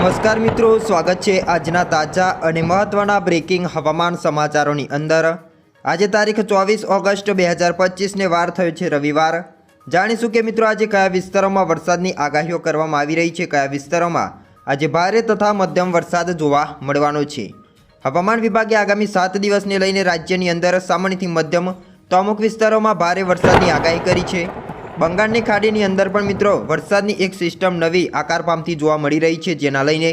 નમસ્કાર મિત્રો, સ્વાગત છે આજના તાજા અને મહત્વના બ્રેકિંગ હવામાન સમાચારોની અંદર. આજે તારીખ ચોવીસ ઓગસ્ટ બે હજાર પચીસને વાર થયો છે રવિવાર. જાણીશું કે મિત્રો, આજે કયા વિસ્તારોમાં વરસાદની આગાહીઓ કરવામાં આવી રહી છે, કયા વિસ્તારોમાં? આજે ભારે તથા મધ્યમ વરસાદ જોવા મળવાનો છે. હવામાન વિભાગે આગામી સાત દિવસને લઈને રાજ્યની અંદર સામાન્યથી મધ્યમ, તો અમુક વિસ્તારોમાં ભારે વરસાદની આગાહી કરી છે. બંગાળની ખાડીની અંદર પણ મિત્રો, વરસાદની એક સિસ્ટમ નવી આકાર પામતી જોવા મળી રહી છે જેના લઈને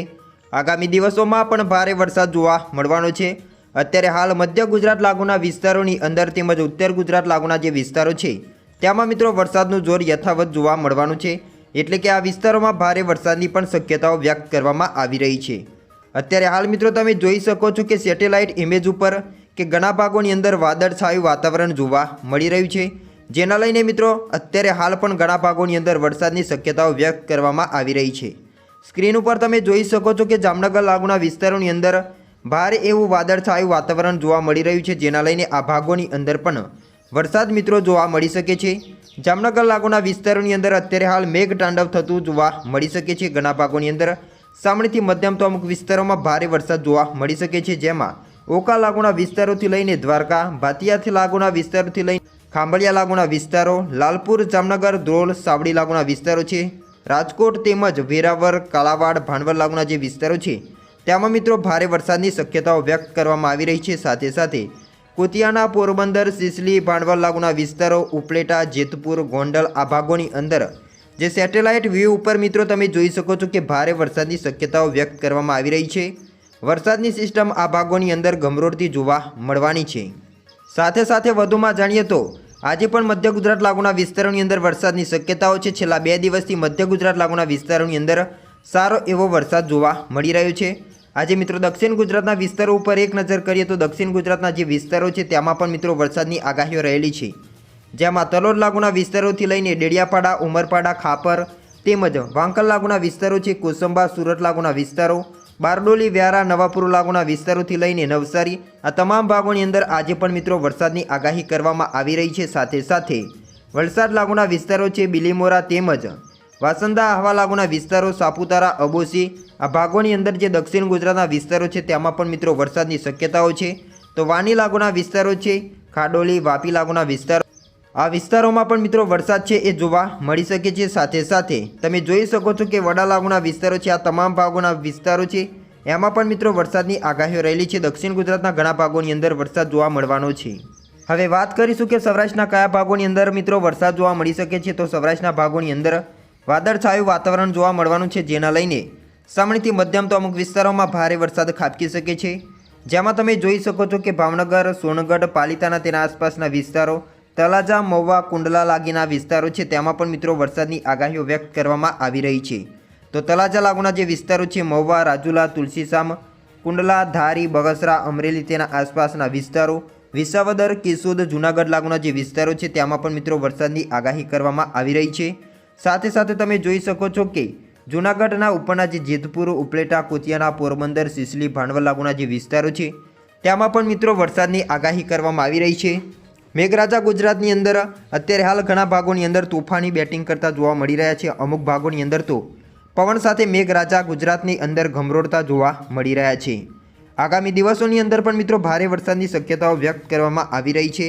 આગામી દિવસોમાં પણ ભારે વરસાદ જોવા મળવાનો છે. અત્યારે હાલ મધ્ય ગુજરાત લાગુના વિસ્તારોની અંદર તેમજ ઉત્તર ગુજરાત લાગુના જે વિસ્તારો છે તેમાં મિત્રો વરસાદનું જોર યથાવત જોવા મળવાનું છે. એટલે કે આ વિસ્તારોમાં ભારે વરસાદની પણ શક્યતાઓ વ્યક્ત કરવામાં આવી રહી છે. અત્યારે હાલ મિત્રો તમે જોઈ શકો છો કે સેટેલાઇટ ઇમેજ ઉપર કે ઘણા ભાગોની અંદર વાદળછાયું વાતાવરણ જોવા મળી રહ્યું છે. જેના લઈને મિત્રો, અત્યારે હાલ પણ ઘણા ભાગોની અંદર વરસાદની શક્યતાઓ વ્યક્ત કરવામાં આવી રહી છે. સ્ક્રીન ઉપર તમે જોઈ શકો છો કે જામનગર લાગુના વિસ્તારોની અંદર ભારે એવું વાદળછાયું વાતાવરણ જોવા મળી રહ્યું છે, જેના લઈને આ ભાગોની અંદર પણ વરસાદ મિત્રો જોવા મળી શકે છે. જામનગર લાગુના વિસ્તારોની અંદર અત્યારે હાલ મેઘ તાંડવ થતું જોવા મળી શકે છે. ઘણા ભાગોની અંદર સામાન્યથી મધ્યમ તો અમુક વિસ્તારોમાં ભારે વરસાદ જોવા મળી શકે છે, જેમાં ઓકા લાગુના વિસ્તારોથી લઈને દ્વારકા, ભાતિયાથી લાગુના વિસ્તારોથી લઈને ખાંભળિયા લાગુના વિસ્તારો, લાલપુર, જામનગર, ધ્રોલ, સાવડી લાગુના વિસ્તારો છે. રાજકોટ તેમજ વેરાવર કાલાવાડ ભાંડવલ લાગુના જે વિસ્તારો છે, તેમાં મિત્રો ભારે વરસાદની શક્યતાઓ વ્યક્ત કરવામાં આવી રહી છે. સાથે સાથે કુતિયાના પોરબંદર, સિસલી ભાંડવલ લાગુના વિસ્તારો, ઉપલેટા, જેતપુર, ગોંડલ આ ભાગોની અંદર જે સેટેલાઇટ વ્યૂ ઉપર મિત્રો તમે જોઈ શકો છો કે ભારે વરસાદની શક્યતાઓ વ્યક્ત કરવામાં આવી રહી છે. વરસાદની સિસ્ટમ આ ભાગોની અંદર ગમરોડથી જોવા મળવાની છે. સાથે સાથે વધુમાં જાણીએ તો, આજે પણ મધ્ય ગુજરાત લાગુના વિસ્તારોની અંદર વરસાદની શક્યતાઓ છે. છેલ્લા બે દિવસથી મધ્ય ગુજરાત લાગુના વિસ્તારોની અંદર સારો એવો વરસાદ જોવા મળી રહ્યો છે. આજે મિત્રો દક્ષિણ ગુજરાતના વિસ્તારો ઉપર એક નજર કરીએ તો દક્ષિણ ગુજરાતના જે વિસ્તારો છે તેમાં પણ મિત્રો વરસાદની આગાહીઓ રહેલી છે. જેમાં તલોદ લાગુના વિસ્તારોથી લઈને ડેડિયાપાડા, ઉમરપાડા, ખાપર તેમજ વાંકલ લાગુના વિસ્તારો છે, કોસંબા, સુરત લાગુના વિસ્તારો બારડોલી, વ્યારા, નવાપુર લાગુના વિસ્તારોથી લઈને નવસારી આ તમામ ભાગોની અંદર આજે પણ મિત્રો વરસાદની આગાહી કરવામાં આવી રહી છે. સાથે સાથે વલસાડ લાગુના વિસ્તારો છે બિલીમોરા તેમજ વાસંદા આહવા લાગુના વિસ્તારો, સાપુતારા, અબોસી આ ભાગોની અંદર જે દક્ષિણ ગુજરાતના વિસ્તારો છે તેમાં પણ મિત્રો વરસાદની શક્યતાઓ છે. તો વાની લાગુના વિસ્તારો છે, ખાડોલી, વાપી લાગુના વિસ્તારો આ વિસ્તારોમાં પણ મિત્રો વરસાદ છે એ જોવા મળી શકે છે સાથે સાથે. તમે જોઈ શકો છો કે વડાલાગુના વિસ્તારો છે, આ તમામ ભાગોના વિસ્તારો છે. એમાં પણ મિત્રો વરસાદની આગાહીઓ રહેલી છે. દક્ષિણ ગુજરાતના ઘણા ભાગોની અંદર વરસાદ જોવા મળવાનો છે. હવે વાત કરીશું કે સૌરાષ્ટ્રના કયા ભાગોની અંદર મિત્રો વરસાદ જોવા મળી શકે છે. તો સૌરાષ્ટ્રના ભાગોની અંદર વાદળછાયું વાતાવરણ જોવા મળવાનું છે, જેના લઈને સામાન્યથી મધ્યમ તો અમુક વિસ્તારોમાં ભારે વરસાદ ખાબકી શકે છે. જેમાં તમે જોઈ શકો છો કે ભાવનગર, સોનગઢ, પાલિતાના તેના આસપાસના વિસ્તારો તળાજા મહુવા કુંડલા લાગીના વિસ્તારો છે. તેમાં પણ મિત્રો વરસાદની આગાહીઓ વ્યક્ત કરવામાં આવી રહી છે. તો તલાજા લાગુના જે વિસ્તારો છે, મહુવા, રાજુલા તુલસીસામ કુંડલા, ધારી, બગસરા, અમરેલી તેના આસપાસના વિસ્તારો, વિસાવદર, કેશોદ, જૂનાગઢ લાગુના જે વિસ્તારો છે, તેમાં પણ મિત્રો વરસાદની આગાહી કરવામાં આવી રહી છે. સાથે સાથે તમે જોઈ શકો છો કે જૂનાગઢના ઉપરના જે જેતપુર, ઉપલેટા કોતિયાના પોરબંદર, સિસલી ભાંડવલ લાગુના જે વિસ્તારો છે, તેમાં પણ મિત્રો વરસાદની આગાહી કરવામાં આવી રહી છે. મેઘરાજા ગુજરાતની અંદર, અત્યારે હાલ ઘણા ભાગોની અંદર તોફાની બેટિંગ કરતા જોવા મળી રહ્યા છે. અમુક ભાગોની અંદર તો પવન સાથે મેઘરાજા ગુજરાતની અંદર ગમરોડતા જોવા મળી રહ્યા છે. આગામી દિવસોની અંદર પણ મિત્રો ભારે વરસાદની શક્યતાઓ વ્યક્ત કરવામાં આવી રહી છે.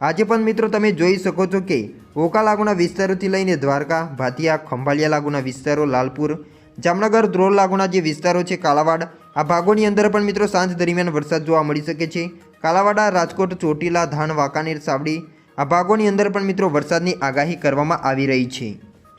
આજે પણ મિત્રો તમે જોઈ શકો છો કે ઓકા લાગુના વિસ્તારોથી લઈને દ્વારકા, ભાતિયા ખંભાલિયા લાગુના વિસ્તારો, લાલપુર, જામનગર, ધ્રોલ લાગુના જે વિસ્તારો છે, કાલાવાડ, આ ભાગોની અંદર પણ મિત્રો સાંજ દરમિયાન વરસાદ જોવા મળી શકે છે. કાલાવાડા, રાજકોટ, ચોટીલા ધાન વાંકાનેર સાવડી આ ભાગોની અંદર પણ મિત્રો વરસાદની આગાહી કરવામાં આવી રહી છે.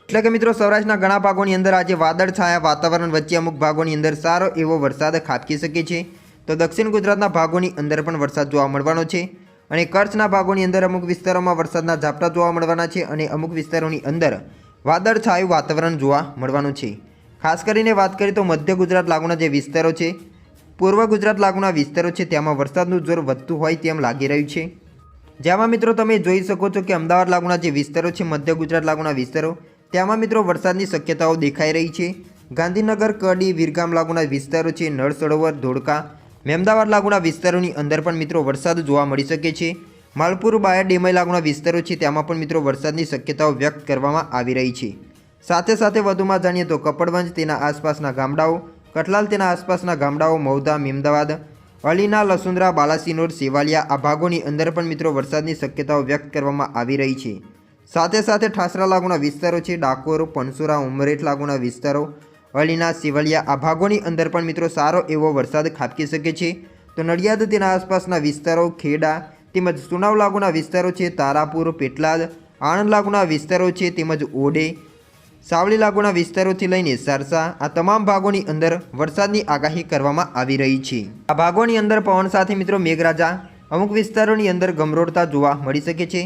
એટલે કે મિત્રો સૌરાષ્ટ્રના ઘણા ભાગોની અંદર આજે વાદળ છાયા વાતાવરણ વચ્ચે અમુક ભાગોની અંદર સારો એવો વરસાદ ખાબકી શકે છે. તો દક્ષિણ ગુજરાતના ભાગોની અંદર પણ વરસાદ જોવા મળવાનો છે અને કચ્છના ભાગોની અંદર અમુક વિસ્તારોમાં વરસાદના ઝાપટા જોવા મળવાના છે અને અમુક વિસ્તારોની અંદર વાદળ છાયું વાતાવરણ જોવા મળવાનું છે. ખાસ કરીને વાત કરીએ તો મધ્ય ગુજરાત લાગુના જે વિસ્તારો છે પૂર્વ ગુજરાત લાગુના વિસ્તારો છે તેમાં વરસાદનું જોર વધતું હોય તેમ લાગી રહ્યું છે. જેમાં મિત્રો તમે જોઈ શકો છો કે અમદાવાદ લાગુના જે વિસ્તારો છે, મધ્ય ગુજરાત લાગુના વિસ્તારો તેમાં મિત્રો વરસાદની શક્યતાઓ દેખાઈ રહી છે. ગાંધીનગર, કડી, વિરગામ લાગુના વિસ્તારો છે, નળ સરોવર, ધોળકા, મેમદાવાદ લાગુના વિસ્તારોની અંદર પણ મિત્રો વરસાદ જોવા મળી શકે છે. માલપુર બાયર ડેમઈ લાગુના વિસ્તારો છે તેમાં પણ મિત્રો વરસાદની શક્યતાઓ વ્યક્ત કરવામાં આવી રહી છે. સાથે સાથે વધુમાં જાણીએ તો કપડવંજ, તેના આસપાસના ગામડાઓ કઠલાલ તેના આસપાસના ગામડાઓ મૌદા મિમદાવાદ, અલીના, લસુંદરા, બાલાસિનોર સેવાલિયા આ ભાગોની અંદર પણ મિત્રો વરસાદની શક્યતાઓ વ્યક્ત કરવામાં આવી રહી છે. સાથે સાથે ઠાસરા લાગુના વિસ્તારો છે, ડાકોર પણસુરા ઉમરેઠ લાગુના વિસ્તારો, અલીના સેવલિયા આ ભાગોની અંદર પણ મિત્રો સારો એવો વરસાદ ખાબકી શકે છે. તો નડિયાદ તેના આસપાસના વિસ્તારો ખેડા તેમજ સુનાવ લાગુના વિસ્તારો છે, તારાપુર, પેટલાદ, આણંદ લાગુના વિસ્તારો છે, તેમજ ઓડે સાવલી લાગુના વિસ્તારોથી લઈને સરસા, આ તમામ ભાગોની અંદર વરસાદની આગાહી કરવામાં આવી રહી છે. આ ભાગોની અંદર પવન સાથે મિત્રો મેઘરાજા, અમુક વિસ્તારોની અંદર ગમરોડતા જોવા મળી શકે છે.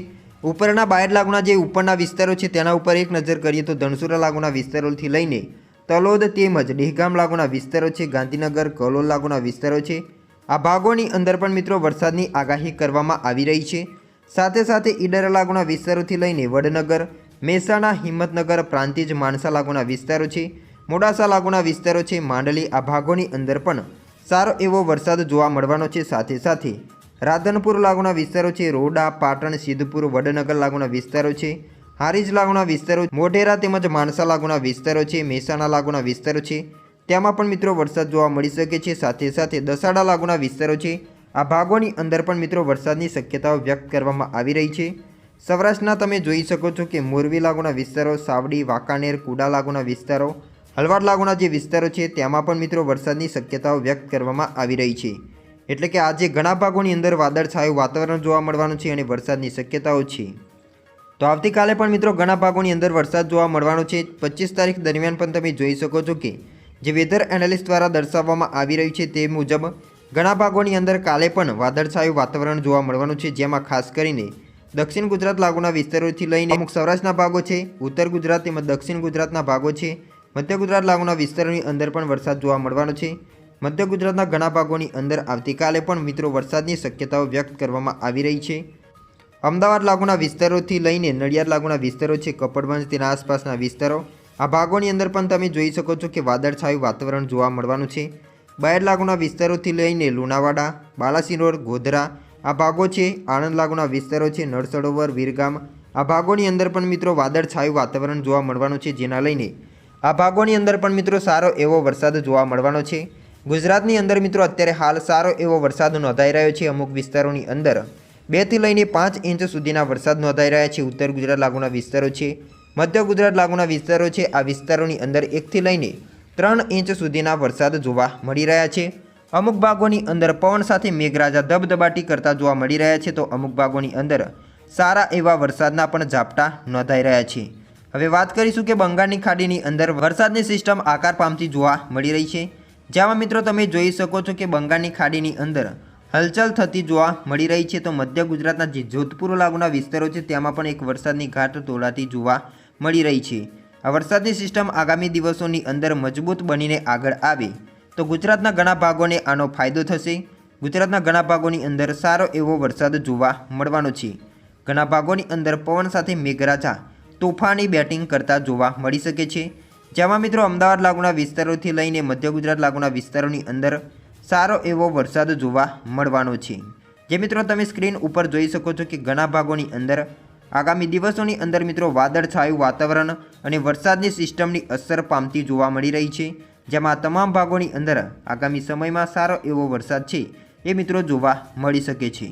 ઉપરના બાયર લાગુના જે ઉપરના વિસ્તારો છે, તેના ઉપર એક નજર કરીએ તો ધનસુરા લાગુના વિસ્તારોથી લઈને તલોદ તેમજ ડેહગામ લાગુના વિસ્તારો છે, ગાંધીનગર, કલોલ લાગુના વિસ્તારો છે. આ ભાગોની અંદર પણ મિત્રો વરસાદની આગાહી કરવામાં આવી રહી છે. સાથે સાથે ઈડર લાગુના વિસ્તારોથી લઈને વડનગર મહેસાણા હિંમતનગર પ્રાંતિજ માણસા લાગુના વિસ્તારો છે. મોડાસા લાગુના વિસ્તારો છે. માંડલી આ ભાગોની અંદર પણ સારો એવો વરસાદ જોવા મળવાનો છે. સાથે સાથે રાધનપુર લાગુના વિસ્તારો છે. રોડા, પાટણ, સિદ્ધપુર, વડનગર લાગુના વિસ્તારો છે. હારીજ લાગુના વિસ્તારો, મોઢેરા તેમજ માણસા લાગુના વિસ્તારો છે. મહેસાણા લાગુના વિસ્તારો છે. તેમાં પણ મિત્રો વરસાદ જોવા મળી શકે છે. સાથે સાથે દસાડા લાગુના વિસ્તારો છે. આ ભાગોની અંદર પણ મિત્રો વરસાદની શક્યતાઓ વ્યક્ત કરવામાં આવી રહી છે. સૌરાષ્ટ્રના તમે જોઈ શકો છો કે મોરબી લાગુના વિસ્તારો, સાવડી, વાંકાનેર, કુડા લાગુના વિસ્તારો, હલવાડ લાગુના જે વિસ્તારો છે, તેમાં પણ મિત્રો વરસાદની શક્યતાઓ વ્યક્ત કરવામાં આવી રહી છે. એટલે કે આજે ઘણા ભાગોની અંદર વાદળછાયું વાતાવરણ જોવા મળવાનું છે અને વરસાદની શક્યતાઓ છે. તો આવતીકાલે પણ મિત્રો ઘણા ભાગોની અંદર વરસાદ જોવા મળવાનો છે. પચીસ તારીખ દરમિયાન પણ તમે જોઈ શકો છો કે જે વેધર એનાલિસ્ટ દ્વારા દર્શાવવામાં આવી રહ્યું છે તે મુજબ ઘણા ભાગોની અંદર કાલે પણ વાદળછાયું વાતાવરણ જોવા મળવાનું છે. જેમાં ખાસ કરીને દક્ષિણ ગુજરાત લાગુના વિસ્તારોથી લઈને અમુક સૌરાષ્ટ્રના ભાગો છે, ઉત્તર ગુજરાત તેમજ દક્ષિણ ગુજરાતના ભાગો છે. મધ્ય ગુજરાત લાગુના વિસ્તારોની અંદર પણ વરસાદ જોવા મળવાનો છે. મધ્ય ગુજરાતના ઘણા ભાગોની અંદર આવતીકાલે પણ મિત્રો વરસાદની શક્યતાઓ વ્યક્ત કરવામાં આવી રહી છે. અમદાવાદ લાગુના વિસ્તારોથી લઈને નડિયાદ લાગુના વિસ્તારો છે, કપડવંજ તેના આસપાસના વિસ્તારો. આ ભાગોની અંદર પણ તમે જોઈ શકો છો કે વાદળછાયું વાતાવરણ જોવા મળવાનું છે. બાયડ લાગુના વિસ્તારોથી લઈને લુણાવાડા, બાલાસિનોર, ગોધરા આ ભાગો છે આણંદ લાગુના વિસ્તારો છે નળ સરોવર વીરગામ. આ ભાગોની અંદર પણ મિત્રો વાદળછાયું વાતાવરણ જોવા મળવાનું છે જેના લઈને આ ભાગોની અંદર પણ મિત્રો સારો એવો વરસાદ જોવા મળવાનો છે. ગુજરાતની અંદર મિત્રો અત્યારે હાલ સારો એવો વરસાદ નોંધાઈ રહ્યો છે. અમુક વિસ્તારોની અંદર બેથી લઈને પાંચ ઇંચ સુધીના વરસાદ નોંધાઈ રહ્યા છે. ઉત્તર ગુજરાત લાગુના વિસ્તારો છે, મધ્ય ગુજરાત લાગુના વિસ્તારો છે. આ વિસ્તારોની અંદર એકથી લઈને ત્રણ ઇંચ સુધીના વરસાદ જોવા મળી રહ્યા છે. અમુક ભાગોની અંદર પવન સાથે મેઘરાજા ધબધબાટી કરતા જોવા મળી રહ્યા છે તો અમુક ભાગોની અંદર સારા એવા વરસાદના પણ ઝાપટા નોંધાઈ રહ્યા છે. હવે વાત કરીશું કે બંગાળની ખાડીની અંદર વરસાદની સિસ્ટમ આકાર પામતી જોવા મળી રહી છે. જેમાં મિત્રો તમે જોઈ શકો છો કે બંગાળની ખાડીની અંદર હલચલ થતી જોવા મળી રહી છે તો મધ્ય ગુજરાતના જે જોધપુર લાગુના વિસ્તારો છે તેમાં પણ એક વરસાદની ઘાટ તોડાતી જોવા મળી રહી છે. આ વરસાદની સિસ્ટમ આગામી દિવસોની અંદર મજબૂત બનીને આગળ આવે. તો ગુજરાતના ઘણા ભાગોને આનો ફાયદો થશે. ગુજરાતના ઘણા ભાગોની અંદર સારો એવો વરસાદ જોવા મળવાનો છે. ઘણા ભાગોની અંદર પવન સાથે મેઘરાજા તોફાની બેટિંગ કરતા જોવા મળી શકે છે. જેમાં મિત્રો અમદાવાદ લાગુના વિસ્તારોથી લઈને મધ્ય ગુજરાત લાગુના વિસ્તારોની અંદર સારો એવો વરસાદ જોવા મળવાનો છે. જે મિત્રો તમે સ્ક્રીન ઉપર જોઈ શકો છો કે ઘણા ભાગોની અંદર આગામી દિવસોની અંદર મિત્રો વાદળછાયું વાતાવરણ અને વરસાદની સિસ્ટમની અસર પામતી જોવા મળી રહી છે. જેમાં તમામ ભાગોની અંદર આગામી સમયમાં સારો એવો વરસાદ છે એ મિત્રો જોવા મળી શકે છે.